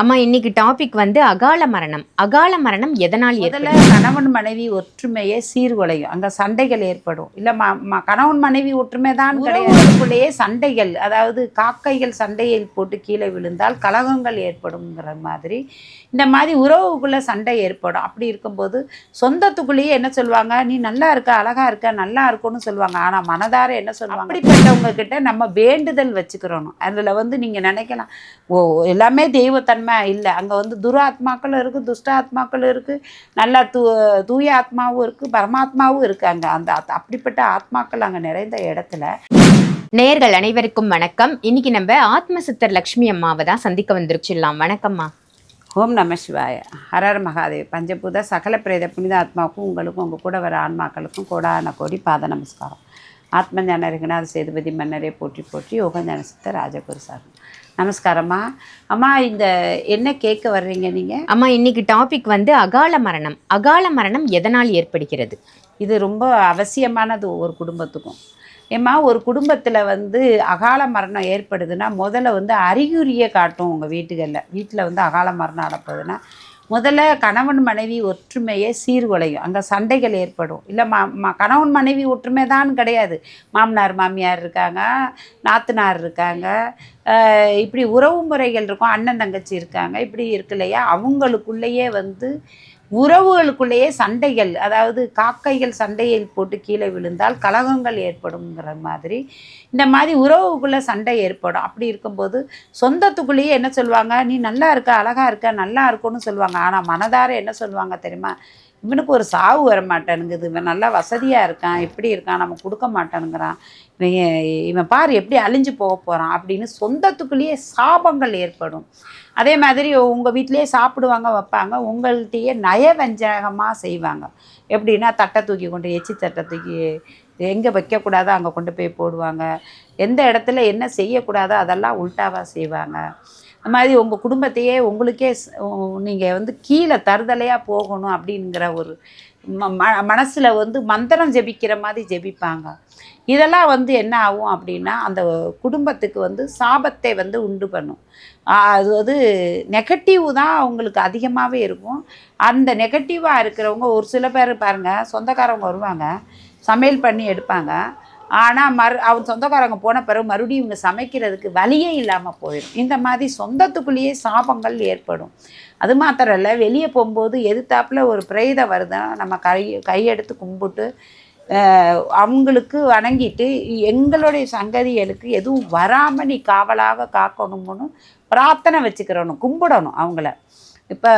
அம்மா இன்னைக்கு டாபிக் வந்து அகால மரணம். அகால மரணம் எதனால் முதல்ல கணவன் மனைவி ஒற்றுமையே சீர்குலையும். அங்க சண்டைகள் ஏற்படும். இல்ல கணவன் மனைவி ஒற்றுமை தான் கிடையாதுக்குள்ளேயே சண்டைகள். அதாவது காக்கைகள் சண்டையில் போட்டு கீழே விழுந்தால் கலகங்கள் ஏற்படும்ங்கிற மாதிரி. இந்த மாதிரி உறவுக்குள்ள சண்டை ஏற்படும். அப்படி இருக்கும்போது சொந்தத்துக்குள்ளேயே என்ன சொல்லுவாங்க? நீ நல்லா இருக்க அழகா இருக்க நல்லா இருக்கும்னு சொல்லுவாங்க. ஆனா மனதார என்ன சொல்லுவாங்க? அப்படிப்பட்டவங்க கிட்ட நம்ம வேண்டுதல் வச்சுக்கிறோம் அதுல வந்து நீங்க நினைக்கலாம். ஓ எல்லாமே தெய்வத்தன்மை இல்லை. அங்கே வந்து துராத்மாக்கள் இருக்குது துஷ்ட ஆத்மாக்கள் இருக்குது நல்லா தூ தூய ஆத்மாவும் இருக்குது பரமாத்மாவும் இருக்குது அங்கே அந்த அப்படிப்பட்ட ஆத்மாக்கள் அங்கே நிறைந்த இடத்துல. நேர்கள் அனைவருக்கும் வணக்கம். இன்னைக்கு நம்ம ஆத்ம சித்தர் லக்ஷ்மி அம்மாவை தான் சந்திக்க வந்துருச்சிடலாம். வணக்கம்மா. ஓம் நம சிவாய. ஹரர் மகாதேவ். பஞ்சபூத சகல பிரேத புனித ஆத்மாவுக்கும் உங்களுக்கும் உங்கள் கூட வர ஆன்மாக்களுக்கும் கோடான கோடி பாத நமஸ்காரம். ஆத்ம ஞான ரங்கநாத சேதுபதி மன்னரே போற்றி போற்றி யோக ஞான சித்த ராஜகுரு சார். நமஸ்காரம்மா. அம்மா இந்த என்ன கேட்க வர்றீங்க நீங்கள் அம்மா இன்னைக்கு டாபிக் வந்து அகால மரணம். அகால மரணம் எதனால் ஏற்படுகிறது? இது ரொம்ப அவசியமானது ஒவ்வொரு குடும்பத்துக்கும். ஏம்மா ஒரு குடும்பத்தில் வந்து அகால மரணம் ஏற்படுதுன்னா முதல்ல வந்து அறிகுறியை காட்டும் உங்கள் வீட்டுகளில். வீட்டில் வந்து அகால மரணம் நடப்பதுன்னா முதல்ல கணவன் மனைவி ஒற்றுமையே சீர்குலையும். அங்கே சண்டைகள் ஏற்படும். இல்லை மா மா கணவன் மனைவி ஒற்றுமை தான் கிடையாது. மாமனார் மாமியார் இருக்காங்க நாத்தனார் இருக்காங்க. இப்படி உறவு முறைகள் இருக்கும். அண்ணன் தங்கச்சி இருக்காங்க. இப்படி இருக்கு இல்லையா? அவங்களுக்குள்ளேயே வந்து உறவுகளுக்குள்ளேயே சண்டைகள் அதாவது காக்கைகள் சண்டையில் போட்டு கீழே விழுந்தால் கலகங்கள் ஏற்படும்ங்கிற மாதிரி இந்த மாதிரி உறவுக்குள்ளே சண்டை ஏற்படும். அப்படி இருக்கும்போது சொந்தத்துக்குள்ளேயே என்ன சொல்லுவாங்க? நீ நல்லா இருக்க அழகாக இருக்க நல்லா இருக்கும்னு சொல்லுவாங்க. ஆனால் மனதார என்ன சொல்லுவாங்க தெரியுமா? இவனுக்கு ஒரு சாவு வர மாட்டேனுங்குது இவன் நல்லா வசதியாக இருக்கான். எப்படி இருக்கான்? நம்ம கொடுக்க மாட்டேனுங்கிறான். இவன் இவன் பார் எப்படி அழிஞ்சு போக போகிறான் அப்படின்னு சொந்தத்துக்குள்ளேயே சாபங்கள் ஏற்படும். அதே மாதிரி உங்கள் வீட்டிலேயே சாப்பிடுவாங்க வைப்பாங்க. உங்கள்கிட்டயே நயவஞ்சகமாக செய்வாங்க. எப்படின்னா தட்டை தூக்கி கொண்டு எச்சி தட்டை தூக்கி எங்கே வைக்கக்கூடாதோ அங்கே கொண்டு போய் போடுவாங்க. எந்த இடத்துல என்ன செய்யக்கூடாதோ அதெல்லாம் உல்ட்டாவாக செய்வாங்க. அது மாதிரி உங்கள் குடும்பத்தையே உங்களுக்கே நீங்கள் வந்து கீழே தருதலையாக போகணும் அப்படிங்கிற ஒரு ம ம- வந்து மந்திரம் ஜெபிக்கிற மாதிரி ஜெபிப்பாங்க. இதெல்லாம் வந்து என்ன ஆகும் அப்படின்னா அந்த குடும்பத்துக்கு வந்து சாபத்தை வந்து உண்டு பண்ணும். அது வந்து நெகட்டிவ் தான் அவங்களுக்கு அதிகமாகவே இருக்கும். அந்த நெகட்டிவாக இருக்கிறவங்க ஒரு சில பேர் பாருங்கள் சொந்தக்காரவங்க வருவாங்க. சமையல் பண்ணி எடுப்பாங்க. ஆனால் மறு அவன் சொந்தக்காரங்க போன பிறகு மறுபடியும் இவங்க சமைக்கிறதுக்கு வழியே இல்லாமல் போயிடும். இந்த மாதிரி சொந்தத்துக்குள்ளேயே சாபங்கள் ஏற்படும். அது மாத்திரம் இல்லை வெளியே போகும்போது எதிர்த்தாப்புல ஒரு பிரேதம் வருதுன்னா நம்ம கை கையெடுத்து கும்பிட்டு அவங்களுக்கு வணங்கிட்டு எங்களுடைய சங்கதிகளுக்கு எதுவும் வராமல் நீ காவலாக காக்கணும்னு பிரார்த்தனை வச்சுக்கிறணும் கும்பிடணும் அவங்கள. இப்போ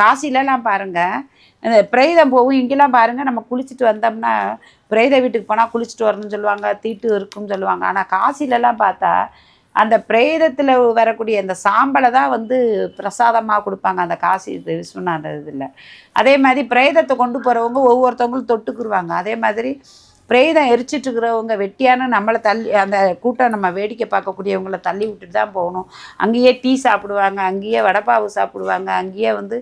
காசிலலாம் பாருங்கள் இந்த பிரேதம் போகும். இங்கெல்லாம் பாருங்கள் நம்ம குளிச்சுட்டு வந்தோம்னா பிரேத வீட்டுக்கு போனால் குளிச்சுட்டு வரணும்னு சொல்லுவாங்க தீட்டு இருக்குன்னு சொல்லுவாங்க. ஆனால் காசிலலாம் பார்த்தா அந்த பிரேதத்தில் வரக்கூடிய அந்த சாம்பலை தான் வந்து பிரசாதமாக கொடுப்பாங்க. அந்த காசி இது விஸ்வநாத இதில். அதே மாதிரி பிரேதத்தை கொண்டு போகிறவங்க ஒவ்வொருத்தவங்களும் தொட்டுக்குருவாங்க. அதே மாதிரி பிரேதம் எரிச்சிட்டு இருக்கிறவங்க வெட்டியான நம்மளை தள்ளி அந்த கூட்டம் நம்ம வேடிக்கை பார்க்கக்கூடியவங்கள தள்ளி விட்டுட்டு தான் போகணும். அங்கேயே டீ சாப்பிடுவாங்க அங்கேயே வடைப்பாவு சாப்பிடுவாங்க அங்கேயே வந்து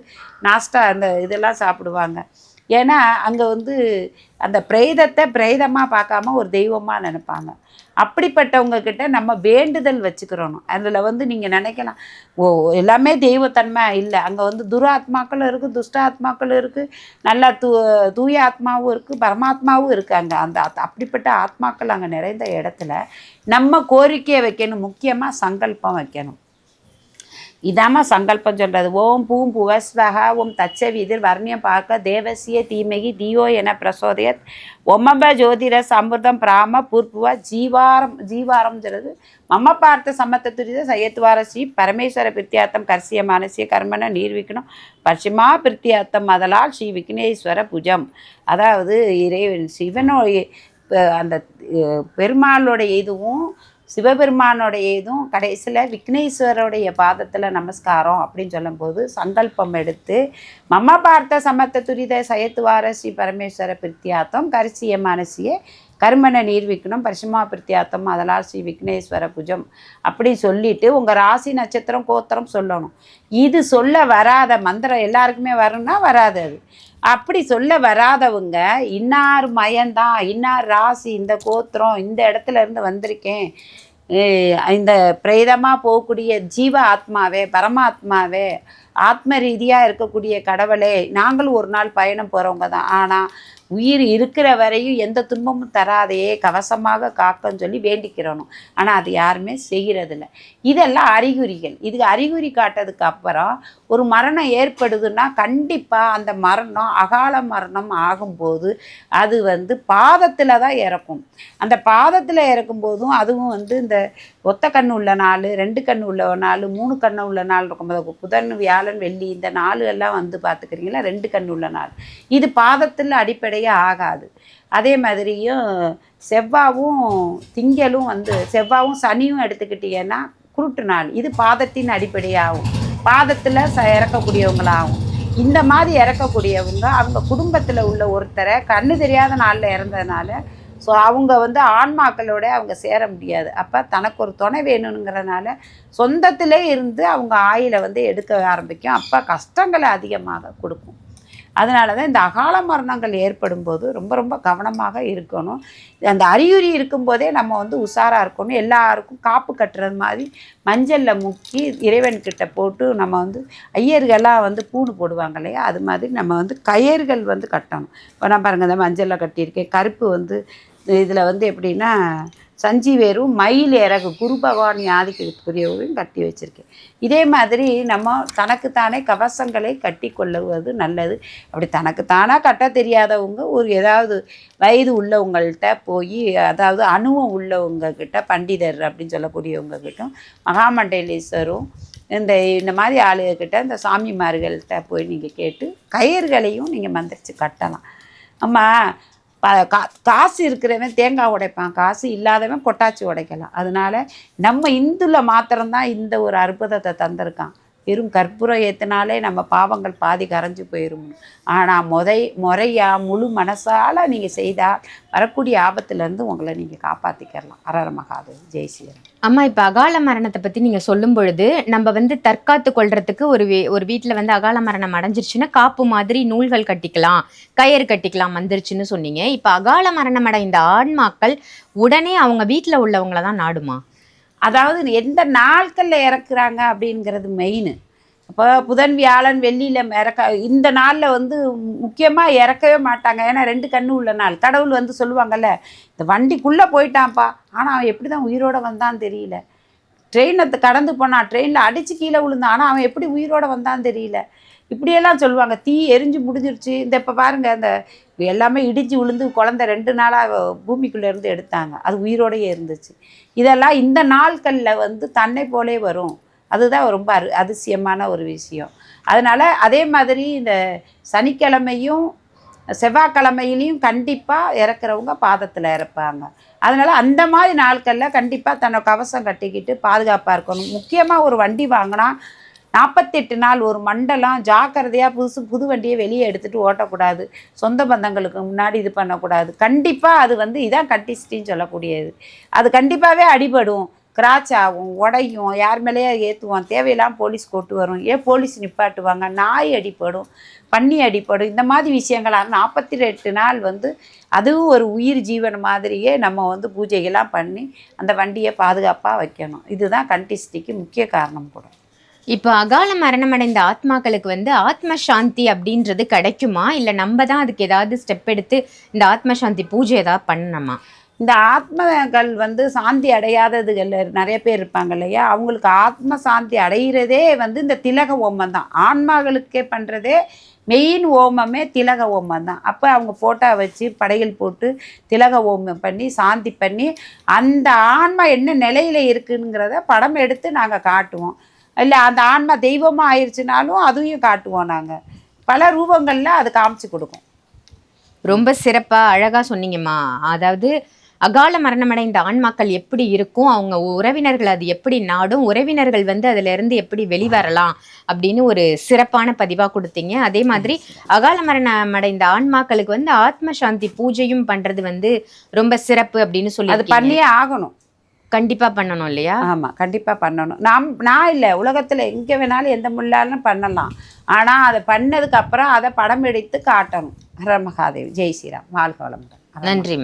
நாஸ்டா அந்த இதெல்லாம் சாப்பிடுவாங்க. ஏன்னா அங்கே வந்து அந்த பிரேதத்தை பிரேதமாக பார்க்காம ஒரு தெய்வமாக நினைப்பாங்க. அப்படிப்பட்டவங்க கிட்ட நம்ம வேண்டுதல் வச்சுக்கிறோம் அதில் வந்து நீங்கள் நினைக்கலாம் ஓ எல்லாமே தெய்வத்தன்மை இல்லை. அங்கே வந்து துராத்மாக்களும் இருக்குது துஷ்டாத்மாக்களும் இருக்குது நல்லா தூ தூய ஆத்மாவும் இருக்குது பரமாத்மாவும் இருக்குது அங்கே அந்த அப்படிப்பட்ட ஆத்மாக்கள் அங்கே நிறைந்த இடத்துல நம்ம கோரிக்கையை வைக்கணும் முக்கியமாக சங்கல்பம் வைக்கணும். இதாம்மா சங்கல்பம் சொல்கிறது ஓம் பூம் புவஸ்வக ஓம் தச்ச விதிர் வர்ணியம் பார்க்க தேவசிய தீமகி தியோ என பிரசோதயத். ஒம்மப ஜோதிர சம்பிரதம் பிராம பூர்ப்புவ ஜீவாரம் ஜீவாரம் சொல்கிறது மம பார்த்த சமத்த துரித சயத்வார ஸ்ரீ பரமேஸ்வர பிரித்தியார்த்தம் கர்சிய மானசிய கர்மன நீர்விக்கணும் பட்சிமா பிரித்தியார்த்தம் அதலால் ஸ்ரீ விக்னேஸ்வர புஜம். அதாவது இறைவன் சிவனோ அந்த பெருமாளுடைய இதுவும் சிவபெருமானுடைய இதுவும் கடைசியில் விக்னேஸ்வரோடைய பாதத்தில் நமஸ்காரம் அப்படின்னு சொல்லும்போது சங்கல்பம் எடுத்து மம பார்த்த சமத்த துரித சயத்துவார ஸ்ரீ பரமேஸ்வர பிரித்தியாத்தம் கரிசிய மனசிய நீர் நீர்விக்கணும் பரிசுமா பிரித்தியாத்தம் அதனால் ஸ்ரீ விக்னேஸ்வர புஜம் அப்படி சொல்லிட்டு உங்கள் ராசி நட்சத்திரம் கோத்திரம் சொல்லணும். இது சொல்ல வராத மந்திரம் எல்லாருக்குமே வரும்னா வராது அது. அப்படி சொல்ல வராதவங்க இன்னார் மயந்தான் இன்னார் ராசி இந்த கோத்திரம் இந்த இடத்துல இருந்து வந்திருக்கேன். இந்த பிரேதமாக போகக்கூடிய ஜீவ ஆத்மாவே பரமாத்மாவே ஆத்ம ரீதியாக இருக்கக்கூடிய கடவுளே நாங்களும் ஒரு நாள் பயணம் போகிறவங்க தான். ஆனால் உயிர் இருக்கிற வரையும் எந்த துன்பமும் தராதையே கவசமாக காக்கன்னு சொல்லி வேண்டிக்கிறணும். ஆனால் அது யாருமே செய்கிறதில்ல இதெல்லாம் அறிகுறிகள். இது அறிகுறி காட்டதுக்கு அப்புறம் ஒரு மரணம் ஏற்படுதுன்னா கண்டிப்பாக அந்த மரணம் அகால மரணம் ஆகும்போது அது வந்து பாதத்தில் தான் இறக்கும். அந்த பாதத்தில் இறக்கும் போதும் அதுவும் வந்து இந்த ஒத்த கண் உள்ள நாள் ரெண்டு கண் உள்ள நாள் மூணு கண் உள்ள நாள் இருக்கும் புதன் வியாழன் வெள்ளி இந்த நாள் எல்லாம் வந்து பார்த்துக்கிறீங்களா? ரெண்டு கண் உள்ள நாள் இது பாதத்தில் அடிப்படையாக ஆகாது. அதே மாதிரியும் செவ்வாவும் திங்களும் வந்து செவ்வாவும் சனியும் எடுத்துக்கிட்டீங்கன்னா குருட்டு நாள். இது பாதத்தின் அடிப்படையாகும். பாதத்தில் ச இறக்கக்கூடியவங்களாகும். இந்த மாதிரி இறக்கக்கூடியவங்க அவங்க குடும்பத்தில் உள்ள ஒருத்தரை கண்ணு தெரியாத நாளில் இறந்ததுனால ஸோ அவங்க வந்து ஆன்மாக்களோட அவங்க சேர முடியாது. அப்போ தனக்கு ஒரு துணை வேணுங்கிறனால சொந்தத்திலே இருந்து அவங்க ஆயில வந்து எடுக்க ஆரம்பிக்கும். அப்போ கஷ்டங்களை அதிகமாக கொடுக்கும். அதனால தான் இந்த அகால மரணங்கள் ஏற்படும் போது ரொம்ப ரொம்ப கவனமாக இருக்கணும். அந்த அறிகுறி இருக்கும்போதே நம்ம வந்து உஷாராக இருக்கணும். எல்லாருக்கும் காப்பு கட்டுறது மாதிரி மஞ்சளில் முக்கி இறைவன்கிட்ட போட்டு நம்ம வந்து ஐயர்கள்லாம் வந்து பூணு போடுவாங்க இல்லையா? அது மாதிரி நம்ம வந்து கயிறுகள் வந்து கட்டணும். இப்போ நான் பாருங்கள் இந்த மஞ்சளில் கட்டியிருக்கேன். கருப்பு வந்து இதில் வந்து எப்படின்னா சஞ்சிவேரும் மயில் இறகு குரு பகவான் ஆதிக்கத்துக்குரியவரையும் கட்டி வச்சுருக்கேன். இதே மாதிரி நம்ம தனக்குத்தானே கவசங்களை கட்டி கொள்ளுவது நல்லது. அப்படி தனக்குத்தானாக கட்ட தெரியாதவங்க ஒரு ஏதாவது வயது உள்ளவங்கள்ட்ட போய் அதாவது அணுவம் உள்ளவங்கக்கிட்ட பண்டிதர் அப்படின்னு சொல்லக்கூடியவங்க கிட்ட மகாமண்டலேஸ்வரும் இந்த இந்த மாதிரி ஆளுகிட்ட இந்த சாமிமார்கள்ட்ட போய் நீங்கள் கேட்டு கயிறுகளையும் நீங்கள் மந்திரிச்சு கட்டலாம். அம்மா ப கா காசு இருக்கிறவன் தேங்காய் உடைப்பான். காசு இல்லாதவன் கொட்டாச்சி உடைக்கலாம். அதனால நம்ம இந்துல மாத்திரம்தான் இந்த ஒரு அற்புதத்தை தந்திருக்கான். வெறும் கற்பூரம் ஏற்றினாலே நம்ம பாவங்கள் பாதி கரைஞ்சு போயிடும் ஆனால் முதை முறையாக முழு மனசால் நீங்கள் செய்தால் வரக்கூடிய ஆபத்துலேருந்து உங்களை நீங்கள் காப்பாற்றிக்கிறலாம் அரர மகாது ஜெய் ஸ்ரீராம். அம்மா இப்போ அகால மரணத்தை பற்றி நீங்கள் சொல்லும் பொழுது நம்ம வந்து தற்காத்து கொள்றதுக்கு ஒரு வீ ஒரு வீட்டில் வந்து அகால மரணம் அடைஞ்சிருச்சுன்னா காப்பு மாதிரி நூல்கள் கட்டிக்கலாம் கயிறு கட்டிக்கலாம் வந்துருச்சுன்னு சொன்னீங்க. இப்போ அகால மரணம் அடைந்த ஆன்மாக்கள் உடனே அவங்க வீட்டில் உள்ளவங்கள தான் நாடுமா? அதாவது எந்த நாட்களில் இறக்குறாங்க அப்படிங்கிறது மெயின் அப்போ புதன் வியாழன் வெள்ளியில் இறக்க இந்த நாளில் வந்து முக்கியமாக இறக்கவே மாட்டாங்க. ஏன்னா ரெண்டு கண்ணு உள்ள நாள். கடவுள் வந்து சொல்லுவாங்கல்ல இந்த வண்டிக்குள்ளே போயிட்டான்ப்பா. ஆனால் அவன் எப்படி தான் உயிரோட வந்தான்னு தெரியல. ட்ரெயினை கடந்து போனான். ட்ரெயினில் அடித்து கீழே விழுந்தான். ஆனால் அவன் எப்படி உயிரோடு வந்தான்னு தெரியல. இப்படியெல்லாம் சொல்லுவாங்க. தீ எரிஞ்சு முடிஞ்சிருச்சு. இந்த இப்போ பாருங்கள் அந்த எல்லாமே இடிஞ்சு விழுந்து குழந்தை ரெண்டு நாளாக பூமிக்குள்ளே இருந்து எடுத்தாங்க. அது உயிரோடையே இருந்துச்சு. இதெல்லாம் இந்த நாட்களில் வந்து தன்னை போலே வரும். அதுதான் ரொம்ப அரு அதிசயமான ஒரு விஷயம். அதனால் அதே மாதிரி இந்த சனிக்கிழமையும் செவ்வாய்க்கிழமையிலையும் கண்டிப்பாக இறக்குறவங்க பாதத்தில் இறப்பாங்க. அதனால் அந்த மாதிரி நாட்களில் கண்டிப்பாக தன்னை கவசம் கட்டிக்கிட்டு பாதுகாப்பாக இருக்கணும். முக்கியமாக ஒரு வண்டி வாங்கினா நாற்பத்தெட்டு நாள் ஒரு மண்டலம் ஜாக்கிரதையாக புதுசு புது வண்டியை வெளியே எடுத்துகிட்டு ஓட்டக்கூடாது. சொந்த பந்தங்களுக்கு முன்னாடி இது பண்ணக்கூடாது. கண்டிப்பாக அது வந்து இதான் கண்டிஸ்டின்னு சொல்லக்கூடியது. அது கண்டிப்பாகவே அடிபடும். கிராச் ஆகும் உடையும் யார் மேலேயே ஏற்றுவோம் தேவையில்லாமல் போலீஸ் கொட்டு வரும். ஏன் போலீஸ் நிப்பாட்டுவாங்க? நாய் அடிப்படும் பன்னி அடிப்படும் இந்த மாதிரி விஷயங்களாக நாற்பத்தி எட்டு நாள் வந்து அதுவும் ஒரு உயிர் ஜீவன் மாதிரியே நம்ம வந்து பூஜைகள்லாம் பண்ணி அந்த வண்டியை பாதுகாப்பாக வைக்கணும். இதுதான் கண்டிஸ்டிக்கு முக்கிய காரணம் கூட. இப்போ அகால மரணமடைந்த ஆத்மாக்களுக்கு வந்து ஆத்ம சாந்தி அப்படின்றது கிடைக்குமா? இல்லை நம்ம தான் அதுக்கு ஏதாவது ஸ்டெப் எடுத்து இந்த ஆத்ம சாந்தி பூஜை ஏதாவது பண்ணணுமா? இந்த ஆத்மகள் வந்து சாந்தி அடையாததுகள் நிறைய பேர் இருப்பாங்க இல்லையா? அவங்களுக்கு ஆத்ம சாந்தி அடைகிறதே வந்து இந்த திலக ஓமம் தான். ஆன்மாக்களுக்கே பண்ணுறதே மெயின் ஓமமே திலக ஓமம் தான். அப்போ அவங்க ஃபோட்டோ வச்சு படையல் போட்டு திலக ஓமம் பண்ணி சாந்தி பண்ணி அந்த ஆன்மா என்ன நிலையில் இருக்குங்கிறத படம் எடுத்து நாங்கள் காட்டுவோம். இல்லை அந்த ஆன்மா தெய்வமாக ஆயிடுச்சுனாலும் அதையும் காட்டுவோம் நாங்கள் பல ரூபங்களில் அது காமிச்சு கொடுக்கும். ரொம்ப சிறப்பா அழகா சொன்னீங்கம்மா. அதாவது அகால மரணமடைந்த ஆன்மாக்கள் எப்படி இருக்கும் அவங்க உறவினர்கள் அது எப்படி நாடும் உறவினர்கள் வந்து அதுல இருந்து எப்படி வெளிவரலாம் அப்படின்னு ஒரு சிறப்பான பதிவா கொடுத்தீங்க. அதே மாதிரி அகால மரணம் அடைந்த ஆன்மாக்களுக்கு வந்து ஆத்ம சாந்தி பூஜையும் பண்றது வந்து ரொம்ப சிறப்பு அப்படின்னு சொல்லி அது பண்ணியே ஆகணும். கண்டிப்பா பண்ணணும் இல்லையா? ஆமாம் கண்டிப்பாக பண்ணணும். நாம் நான் இல்லை உலகத்தில் எங்கே வேணாலும் எந்த முள்ளாலும் பண்ணலாம். ஆனால் அதை பண்ணதுக்கு அப்புறம் அதை படம் எடுத்து காட்டணும். ஹர மகாதேவ். ஜெய் ஸ்ரீராம். வாழ்க வளமுடன். நன்றிம்மா.